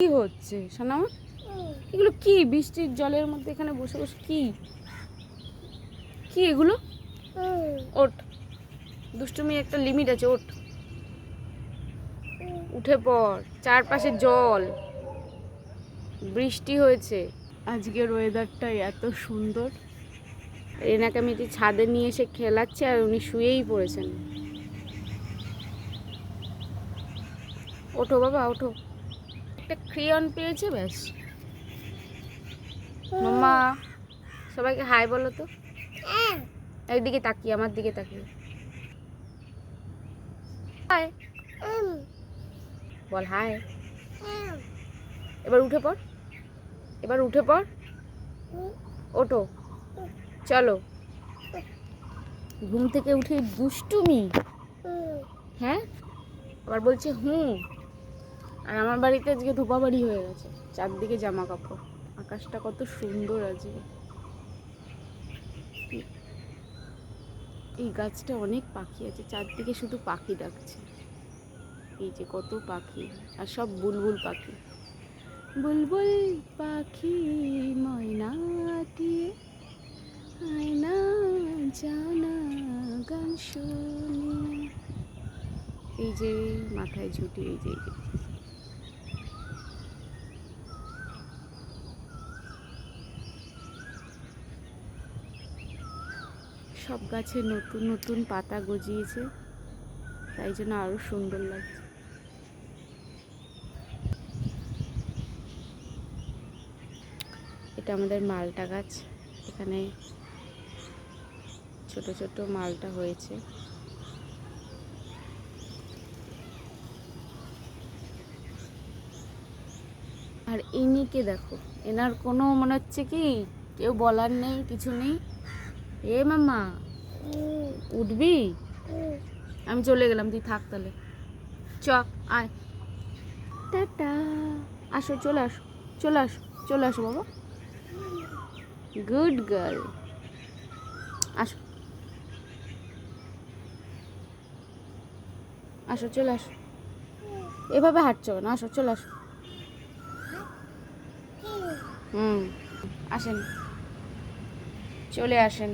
কি হচ্ছে সোনামা এগুলো কি? বৃষ্টির জলের মধ্যে এখানে বসে বসে কি? কি এগুলো? ওঠ। দুষ্টুমি একটা লিমিট আছে ওঠ। উঠে পড়। চারপাশে জল। বৃষ্টি হয়েছে। আজকের ওয়েদারটা এত সুন্দর। এনাকে আমি ছাদে নিয়ে এসে খেলাচ্ছে আর উনি শুয়েই পড়েছেন। ওঠো বাবা ওঠো। একটা ক্রিয়ন পেয়েছে, ব্যাস। মাম্মা সবাইকে হাই বলো তো। একদিকে তাকিয়ে, আমার দিকে তাকিয়ে। হাই বল হাই এবার উঠে পড়। এবার উঠে পড়। ওঠো। চলো। ঘুম থেকে উঠে দুষ্টুমি। হ্যাঁ? আবার বলছে হুম আর আমার বাড়িতে আজকে ধোপা বাড়ি হয়ে গেছে। চারদিকে জামা কাপড় আকাশটা কত সুন্দর আজকে। এই গাছটা অনেক পাখি আছে, চারদিকে শুধু পাখি ডাকছে। এই যে কত পাখি, আর সব বুলবুল পাখি। বুলবুল পাখি ময়নাটিয়ে আয়না জানা গান শুনি। এই যে মাথায় ঝুটি এই যে। সব গাছে নতুন নতুন পাতা গজিয়েছে। তাই জন্য আরও সুন্দর লাগছে। এটা আমাদের মালটা গাছ। এখানে ছোট ছোট মালটা হয়েছে। আর ইনিকে দেখো, এনার কোনো মনে হচ্ছে কি, কেউ বলার নেই, কিছু নেই। এ মামা উঠবি? আমি চলে গেলাম, তুই থাক তাহলে। চ, আয়। টাটা। আসো, চলে আসো চলে আসো চলে আসো বাবা। Good girl. আসো। আসো, চলে আসো। এভাবে হাঁটছো না আসো, চলে আসো। হুম, আসেন। চলে আসেন।